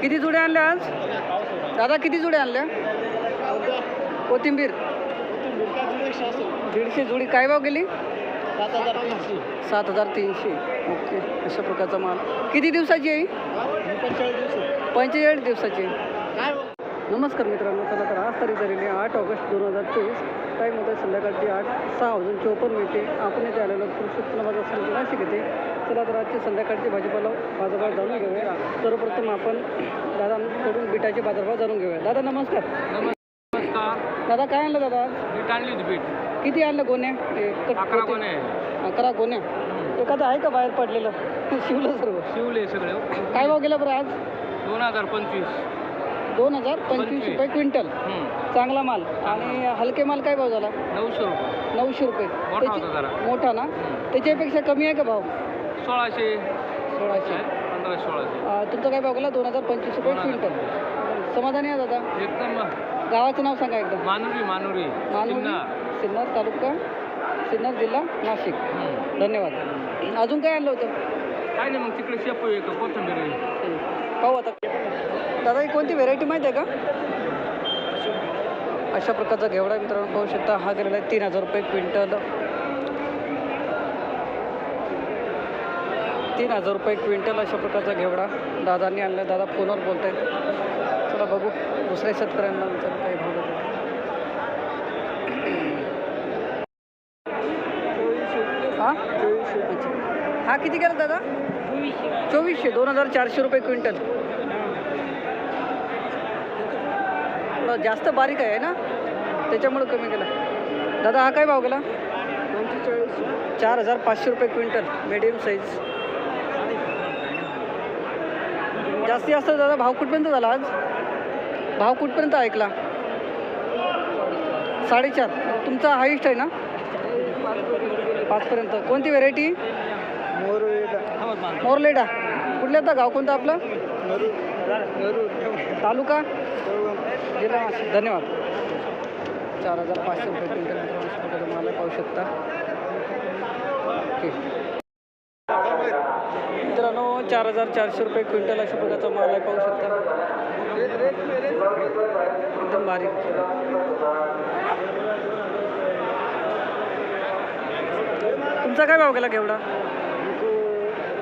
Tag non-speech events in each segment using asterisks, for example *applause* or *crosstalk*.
किती जुड्या आणल्या आज? दादा किती जुड्या आणल्या? कोथिंबीर? दीडशे जुडी. काय भाव गेली? सात हजार तीनशे. ओके. अशा प्रकारचा माल. किती दिवसाची आहे? पंचेचाळीस दिवसाची. आहे. नमस्कार मित्रांनो चला तर आज तारीख झालेली आहे आठ ऑगस्ट दोन हजार चोवीस. टाईम होता संध्याकाळची आठ सहा वाजून चोपन्न मिनिटे. आपण इथे आलेलो कृषी बाजार समिती नाशिक येते चला तर आजची संध्याकाळची भाजीपाला बाजारभाव जाणून घेऊया. सर्वप्रथम आपण दादांकडून बिटाचे बाजारभाव जाणून घेऊया. दादा नमस्कार. नमस्कार. दादा काय आणलं दादा? बीट आणली होती बीट. किती आणलं गोण्या? अकरा गोण्या एखादं आहे का बाहेर पडलेलं? *laughs* शिवलं सर्व. शिवले सगळे. काय भाव गेला बरं आज? दोन हजार पंचवीस. दोन हजार पंचवीस. रुपये क्विंटल. चांगला माल. आणि हलके माल काय भाव झाला? नऊशे रुपये. नऊशे रुपये. मोठा त्याची- ना? त्याच्यापेक्षा कमी आहे का भाव? सोळाशे. सोळाशे. पंधरा सोळाशे. तुमचा काय भाव गेला? दोन हजार पंचवीस रुपये क्विंटल. समाधानी आहे दादा एकदम गावाचं नाव सांगा एकदा. मानुरी मानुरी. मानवली सिन्नर. तालुका सिन्नर जिल्हा नाशिक. धन्यवाद. अजून काय आणलं होतं? काय नाही मग तिकडे शेपू कोथंबीर पाहू आता. दादा ही कोणती व्हेरायटी माहिती आहे का? अशा प्रकारचा घेवडा मित्रांनो पाहू शकता. हा गेलेला आहे तीन हजार रुपये क्विंटल. तीन हजार रुपये क्विंटल अशा प्रकारचा घेवडा दादांनी आणला. दादा फोनवर बोलत आहेत चला बघू. दुसऱ्या शेतकऱ्यांना विचारू काही भाव हां? हा हा किती गेला दादा? चोवीसशे दोन हजार चारशे रुपये क्विंटल. जास्त बारीक आहे ना? त्याच्यामुळं कमी केला. दादा हा काय भाव गेला? चार हजार पाचशे रुपये क्विंटल मिडियम साईज जास्तीत जास्त दादा भाव कुठपर्यंत झाला आज? भाव कुठपर्यंत ऐकला? साडेचार. तुमचा हाईस्ट आहे ना? पाचपर्यंत. कोणती व्हेरायटी मोरलेडा. कुठल्या आता गाव कोणतं आपलं? तालुका? जिल्हा धन्यवाद. चार हजार पाचशे रुपये क्विंटल तुम्हाला पाहू शकता. ओके. मित्रांनो चार हजार चारशे रुपये क्विंटल अशा प्रकारचा माल आहे पाहू शकता. एकदम बारीक तुमचा काय भाव गेला केवढा?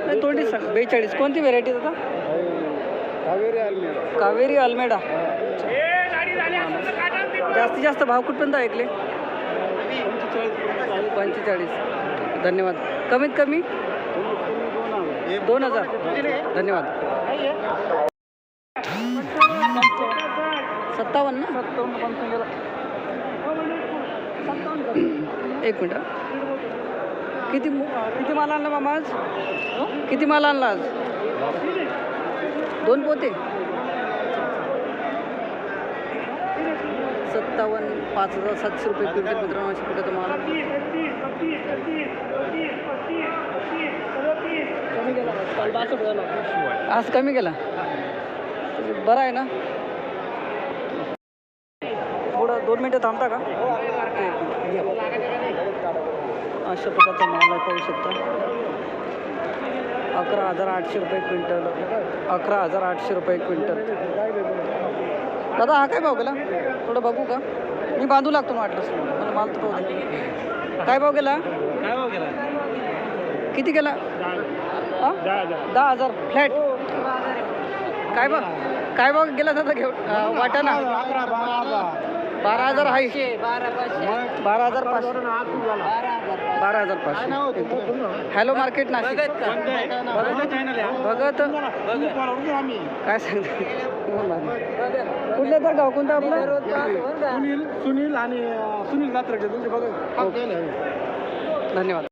नाही तोंडीच सांग. बेचाळीस. कोणती व्हेरायटी दादा? कावेरी अल्मेडा जास्तीत जास्त भाव कुठपर्यंत ऐकले? पंचेचाळीस. धन्यवाद. कमीत कमी? दोन हजार. धन्यवाद. सत्तावन्न? ना एक मिनिट किती मु- किती माल आणला मामा आज? किती माल आणला आज? दोन पोते? सत्तावन्न पाच हजार सातशे रुपये क्विंटल मित्रांनो अशा कुठे तुम्हाला आज. कमी गेला बरं आहे ना? पुढं दोन मिनटं थांबता का? अशा प्रकारचा माल आहे पाहू शकता. अकरा हजार आठशे रुपये क्विंटल. अकरा हजार आठशे रुपये क्विंटल. दादा हा काय भाव गेला? थोडं बघू का? मी बांधू लागतो ना वाटलंच मला माल तर काय भाव गेला? काय भाव गेला? किती गेला? दहा हजार. फ्लॅट. काय भाव काय भाव गेला दादा घेऊ वाटाणा बारा हजार. आहे बारा हजार. पाचशे. बारा हजार पाचशे हॅलो मार्केट नाशिक भगत काय सांगते? कुठलं तर गाव कोणतं आपलं? सुनील सुनील आणि सुनील नात्रके तुमचे बघा धन्यवाद.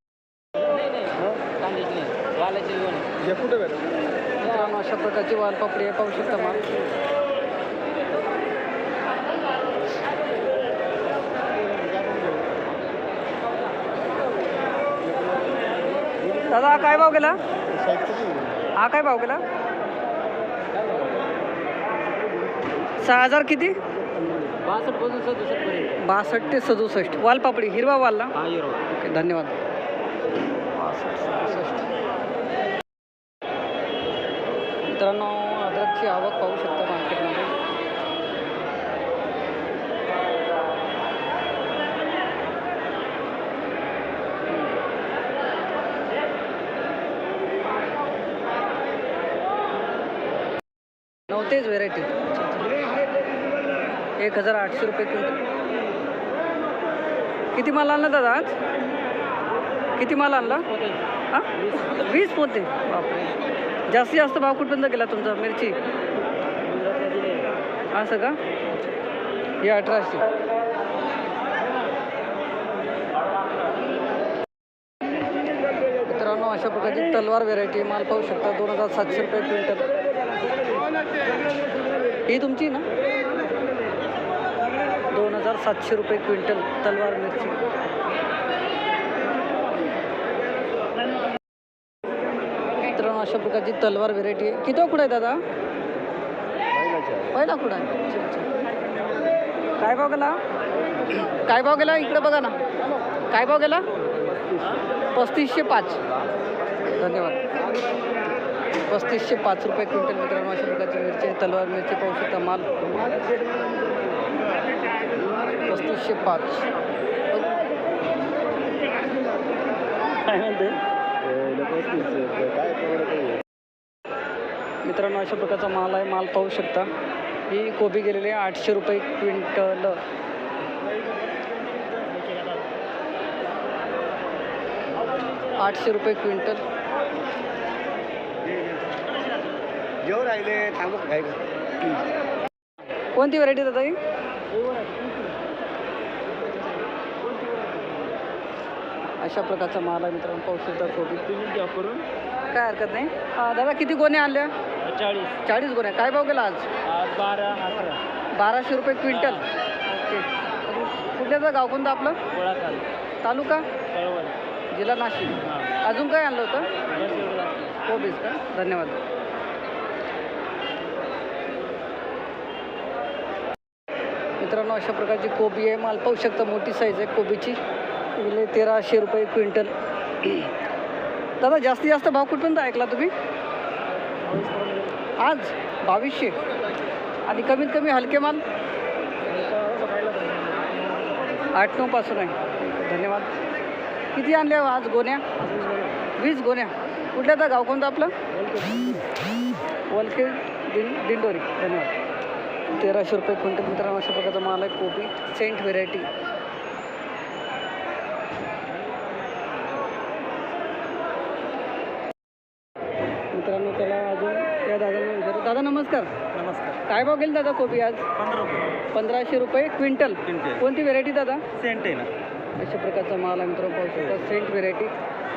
हे? कुठे भेटेल? मित्रांनो अशा प्रकारची वालपापडी आहे पाहू शकता माल. दादा हा काय भाव गेला? हा काय भाव गेला? सहा हजार किती? बासष्ट ते सदुसष्ट. वालपापडी हिरवा वालला हा ओके धन्यवाद. मित्रांनो अद्रकची आवक पाहू शकता तेच व्हेरायटी एक हजार आठशे रुपये क्विंटल किती माल आणला दादा आज? किती माल आणला? हां? वीस पोते. बापरे. जास्तीत जास्त भाव कुठपर्यंत गेला तुमचा? मिरची? असं का? हे अठराशे. मित्रांनो अशा प्रकारची तलवार व्हेरायटी माल पाहू शकता. दोन हजार सातशे रुपये क्विंटल. ही तुमची ना? दोन हजार सातशे रुपये क्विंटल तलवार मिरची. मित्रांनो अशा प्रकारची तलवार व्हेरायटी आहे. किती कुठं आहे दादा? पहिला कुठं आहे? काय भाव गेला? काय भाव गेला? इकडे बघा ना. काय भाव गेला? पस्तीसशे पाच. धन्यवाद. पस्तीसशे पाच रुपये क्विंटल मित्रांनो अशा प्रकारची मिरची आहे. तलवार मिरची पाहू शकता माल. पस्तीसशे पाच. काय म्हणते? मित्रांनो अशा प्रकारचा माल आहे. माल पाहू शकता. ही कोबी गेलेली आहे आठशे रुपये क्विंटल. आठशे रुपये क्विंटल. जेव राहिले कोणती व्हरायटी दादा ही? अशा प्रकारचा माल आहे मित्रांनो पाहू शकता कोबी. तुम्ही घ्या करून काय हरकत नाही. हा, दादा किती गोण्या आणल्या? चाळीस. चाळीस गोण्या. काय भाव गेला आज? आज बारा अकरा. बाराशे रुपये क्विंटल. ओके. कुठल्याचं गाव कोणतं आपलं? तालुका. जिल्हा नाशिक. अजून काय आणलं होतं? कोबीज का? धन्यवाद. मित्रांनो अशा प्रकारची कोबी आहे. माल पाहू शकता मोठी साईज आहे कोबीची. गेले तेराशे रुपये क्विंटल. दादा जास्तीत जास्त भाव कुठपर्यंत ऐकला तुम्ही? आज? बावीसशे. आणि कमीत कमी हलके माल? आठ नऊपासून आहे. धन्यवाद. किती आणल्या हो आज गोण्या? वीस गोण्या. कुठल्या तर गाव कोणतं आपलं? वलके दिं दिंडोरी. धन्यवाद. तेराशे रुपये क्विंटल मित्रांनो अशा प्रकारचा माल आहे कोबी. Saint variety. मित्रांनो त्याला अजून त्या दादांना विचारू. दादा नमस्कार. नमस्कार. काय भाव गेले दादा कोबी आज? पंधरा रुपये. पंधराशे रुपये क्विंटल. क्विंटल. कोणती व्हेरायटी दादा? सेंट आहे ना. अशा प्रकारचा माल आहे मित्रांनो पाहू शकता. Saint variety.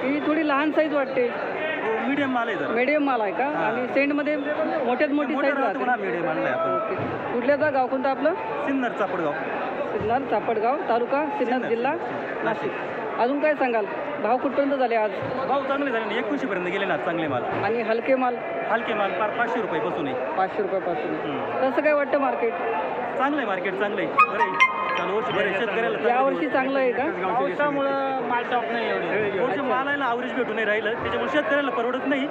ही थोडी लहान साईज वाटते. मीडियम माल आहे जरा. मीडियम माल आहे का. आणि सेंटमध्ये मोठ्यात मोठी साईज राहतो मीडियम आणलाय आपण. ओके. कुठल्याचा गाव कोणतं आपलं? सिन्नर चापडगाव. सिन्नर चापडगाव तालुका सिन्नर जिल्हा नाशिक. अजून काय सांगाल? भाव कुठपर्यंत झाले आज? भाव चांगले झाले ना. एकोणशे पर्यंत गेले ना चांगले माल. आणि हलके माल? हलके माल पार पाचशे रुपये बसून आहे. पाचशे रुपयापासून. हम्म. कसं काय वाटतं मार्केट चांगलं आहे मार्केट चांगलं आहे बरं आहे. वर्षी चांगलं यावर्षी. चांगलं आहे का? पावसामुळं माल टॉप नाही एवढे. अच्छा. मालाला आवरेज भेटून नाही राहिलं त्याच्यामुळे शेतकऱ्याला परवडत नाही.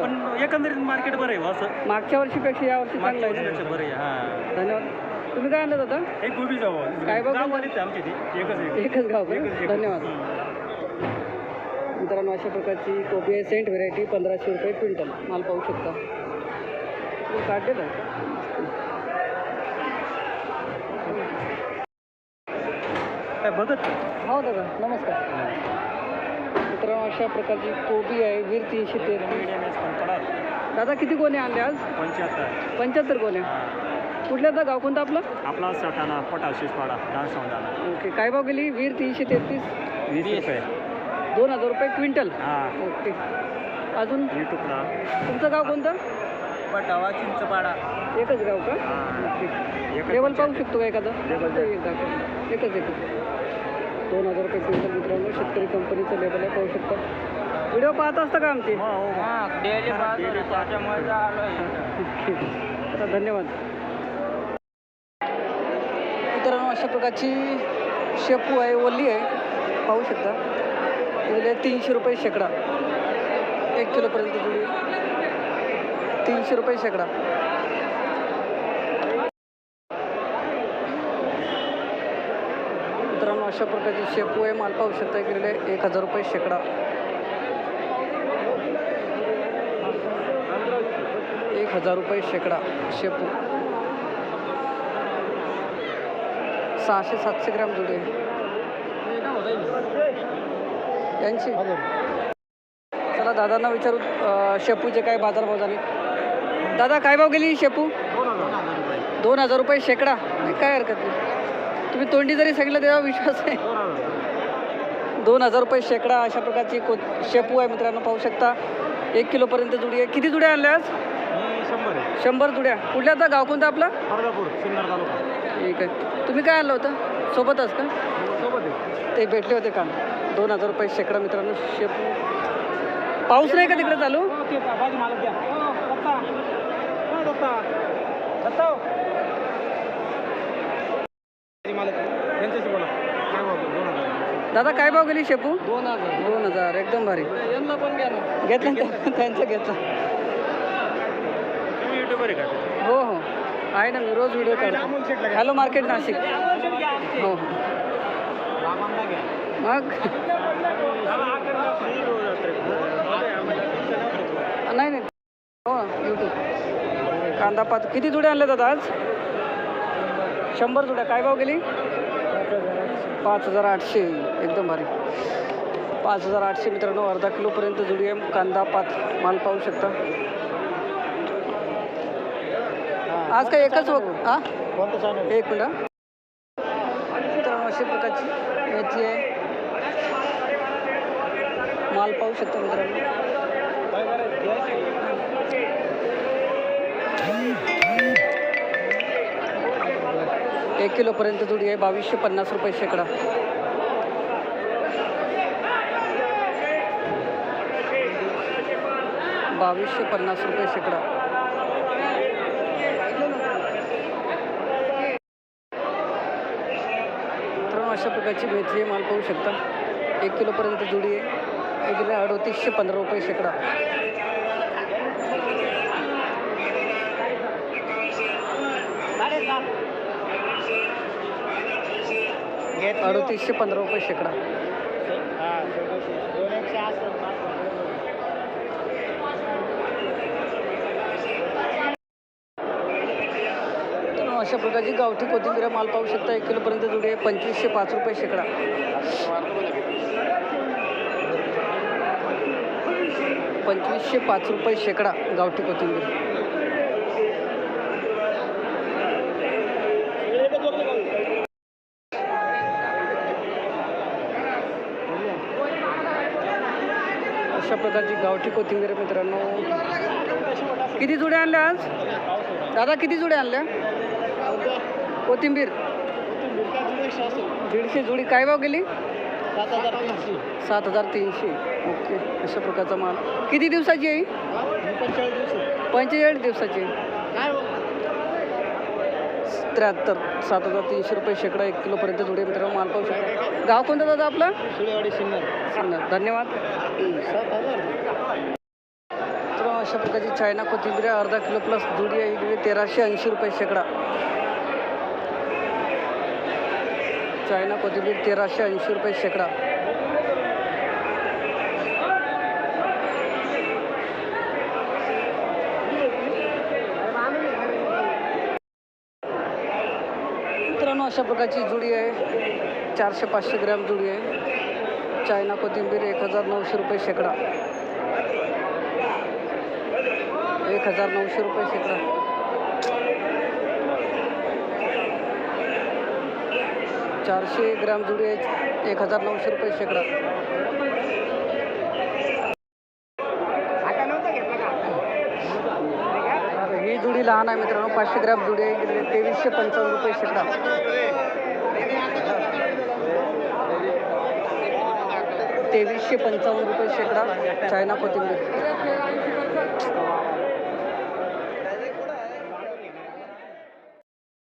पण एकंदरीत मार्केट बरं आहे हो असं. मागच्या वर्षीपेक्षा यावर्षी चांगलं मागच्या आहे? वर्षीपेक्षा बरं आहे हां. धन्यवाद. तुम्ही काय आणलं दादा? एक गोबी जाऊ. काय बघ? आमची ती. एकच आहे. एकच गाव का? एकच- एकच. धन्यवाद. मित्रांनो अशा प्रकारची कोबी आहे सेंट व्हेरायटी पंधराशे रुपये क्विंटल. माल पाहू शकता. काढलेलं आहे? बघत हो दादा नमस्कार. मित्रांनो अशा प्रकारची कोबी आहे वीर तीनशे तेहतीस दादा किती गोण्या आणल्या आज? पंच्याहत्तर. पंच्याहत्तर गोण्या. कुठल्या दादा गाव कोणतं आपलं? आपला सटाणा पटा शिसपाडा डान्स ओके काय भाव गेली? वीर तीनशे तेहतीस? वीस रुपये. दोन हजार रुपये क्विंटल? हां. ओके. अजून? युट्यूबला तुमचं गाव कोणतं? पटावा चिंचपाडा. एकच गाव का? हां. ओके. लेवल पाहू शकतो का एखादं? एकच एकच. दोन हजार रुपये क्विंटल मित्रांनो शेतकरी कंपनीचं लेवल आहे पाहू शकता. व्हिडिओ पाहत असता का आमचे? ओके. आता धन्यवाद. मित्रांनो अशा प्रकारची शेपू आहे ओली आहे. पाहू शकता. गेले तीनशे रुपये शेकडा. एक किलोपर्यंत जुडी. तीनशे रुपये शेकडा मित्रांनो अशा प्रकारचे शेपू आहे माल पाहू शकता इकडे एक हजार रुपये शेकडा. एक हजार रुपये शेकडा शेपू. सहाशे सातशे ग्रॅम जुडे यांची. चला दादांना विचारू शेपूचे काय बाजारभाव झाले? दादा काय भाव गेली शेपू? दोन हजार रुपये. शेकडा. नाही, काय हरकत नाही. तुम्ही तोंडी जरी सांगितलं तेव्हा विश्वास आहे. दोन हजार रुपये शेकडा अशा प्रकारची को शेपू आहे मित्रांनो पाहू शकता. एक किलोपर्यंत जुडी आहे. किती जुड्या आणल्या आज? शंभर जुड्या. कुठल्या आता? गाव कोणतं आपलं? ठीक आहे. तुम्ही काय आणलं होतं? सोबतच का? ते भेटले होते का? दोन हजार रुपये शेकडा मित्रांनो शेपू. पाऊस नाही का तिकडे चालू हो, ते भाजी मालक द्या हो, दत्ता हो, दत्ता दत्ता हो. भाजी मालक यांच्याशी बोला काय बोलतो दोन हजार दादा काय भाव गेली शेपू? दोन हजार. दोन हजार एकदम भारी. यांना पण घ्या ना. घेतलं ना? त्या- त्यांचं घेतलं. तुम्ही युट्यूबर आहे का? हो हो. आहे ना मी रोज व्हिडिओ काढतो. Hello market Nashik. हो. हो मग? नाही नाही. हो यूट्यूब कांदा पात किती जुड्या आणल्या दादा आज? शंभर जुड्या. काय भाव गेली? पाच हजार आठशे एकदम भारी. पाच हजार आठशे मित्रांनो अर्धा किलोपर्यंत जुडी आहे कांदा पात माल पाहू शकता. आज काय एकच हां एक मिनिट मित्रांनो अशा प्रकारची मेथी आहे. माल पाहू शकता मित्रांनो. एक किलोपर्यंत जुडी आहे बावीसशे पन्नास रुपये शेकडा. बावीसशे पन्नास रुपये शेकडा. मित्रांनो अशा प्रकारची मेथी माल पाहू शकता. एक किलोपर्यंत जुडी आहे. एक अडतीसशे पंधरा रुपये शेकडा. अडतीसशे पंधरा रुपये शेकडा. अशा प्रकारची गावठी कोथिंबीर माल पाहू शकता एक किलोपर्यंत जुडे पंचवीसशे पाच रुपये शेकडा. पंचवीसशे पाच रुपये शेकडा गावठी कोथिंबीर अशा प्रकारची गावठी कोथिंबीर मित्रांनो. किती जुड्या आणल्या आज? दादा किती जुड्या आणल्या? कोथिंबीर? दीडशे जुडी. काय भाव गेली? सात हजार तीनशे. ओके अशा प्रकारचा माल. किती दिवसाची आहे? पंचेचाळीस दिवस पंचेचाळीस दिवसाची त्र्याहत्तर सात हजार तीनशे रुपये शेकडा एक किलोपर्यंत जुडे मित्रांनो माल पाहू शकता. गाव कोणतं दादा आपलं? सुळेवाडी सिन्नर. सिन्नर. धन्यवाद. तर अशा प्रकारची चायना कोथिंबीर आहे, अर्धा किलो प्लस जुडी आहे. इकडे तेराशे ऐंशी रुपये शेकडा. चायना कोथिंबीर तेराशे ऐंशी रुपये शेकडा मित्रांनो अशा प्रकारची जुडी आहे. चारशे पाचशे ग्रॅम जुडी आहे. चायना कोथिंबीर एक हजार नऊशे रुपये शेकडा. एक हजार नऊशे रुपये शेकडा. चारशे ग्रॅम जुडी आहे. एक हजार नऊशे रुपये शेकडा आता नव्हतं घेतलं का ही जुडी लहान आहे मित्रांनो पाचशे ग्राम जुडे तेवीसशे पंचावन्न रुपये शेकडा तेवीसशे पंचावन्न रुपये शेकडा चायना कोथिंबीर.